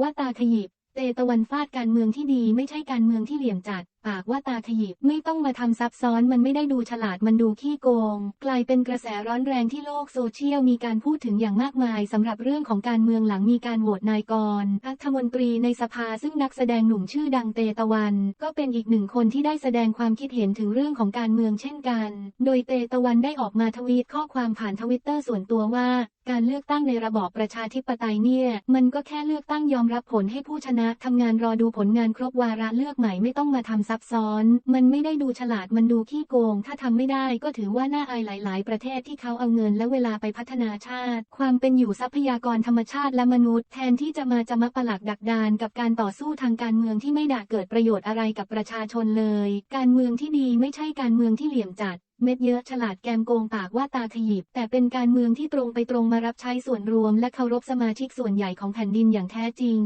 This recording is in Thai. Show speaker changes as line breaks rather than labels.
ว่าตาขยิบ เตตะวันฟาดการเมืองที่ดีไม่ใช่การเมืองที่เหลี่ยมจัด ปากว่าตาขยิบไม่ต้องมาทำซับซ้อนมันไม่ได้ดูฉลาดมันดูขี้โกง กลายเป็นกระแสร้อนแรงที่โลกโซเชียลมีการพูดถึงอย่างมากมายสำหรับเรื่องของการเมืองหลังมีการโหวตนายกรรัฐมนตรีในสภาซึ่งนักแสดงหนุ่มชื่อดังเตตะวัน ก็เป็นอีกหนึ่งคนที่ได้แสดงความคิดเห็นถึงเรื่องของการเมืองเช่นกัน โดยเตตะวันได้ออกมาทวีตข้อความผ่านทวิตเตอร์ส่วนตัวว่าการเลือกตั้งในระบอบประชาธิปไตยเนี่ย มันก็แค่เลือกตั้งยอมรับผลให้ผู้ชนะทำงานรอดูผลงานครบวาระเลือกใหม่ไม่ต้องมาทำซับซ้อน มันไม่ได้ดูฉลาดมันดูขี้โกง ถ้าทำไม่ได้ก็ถือว่าน่าอายหลาย ๆ ประเทศที่เขาเอาเงินและเวลาไปพัฒนาชาติ ความเป็นอยู่ทรัพยากรธรรมชาติและมนุษย์ แทนที่จะมาจะมาปลักดักดานกับการต่อสู้ทางการเมืองที่ไม่ด่าเกิดประโยชน์อะไรกับประชาชนเลย การเมืองที่ดีไม่ใช่การเมืองที่เหลี่ยมจัดเม็ดเยอะฉลาดแกมโกงปากว่าตาขยิบ แต่เป็นการเมืองที่ตรงไปตรงมารับใช้ส่วนรวม และเคารพสมาชิกส่วนใหญ่ของแผ่นดินอย่างแท้จริง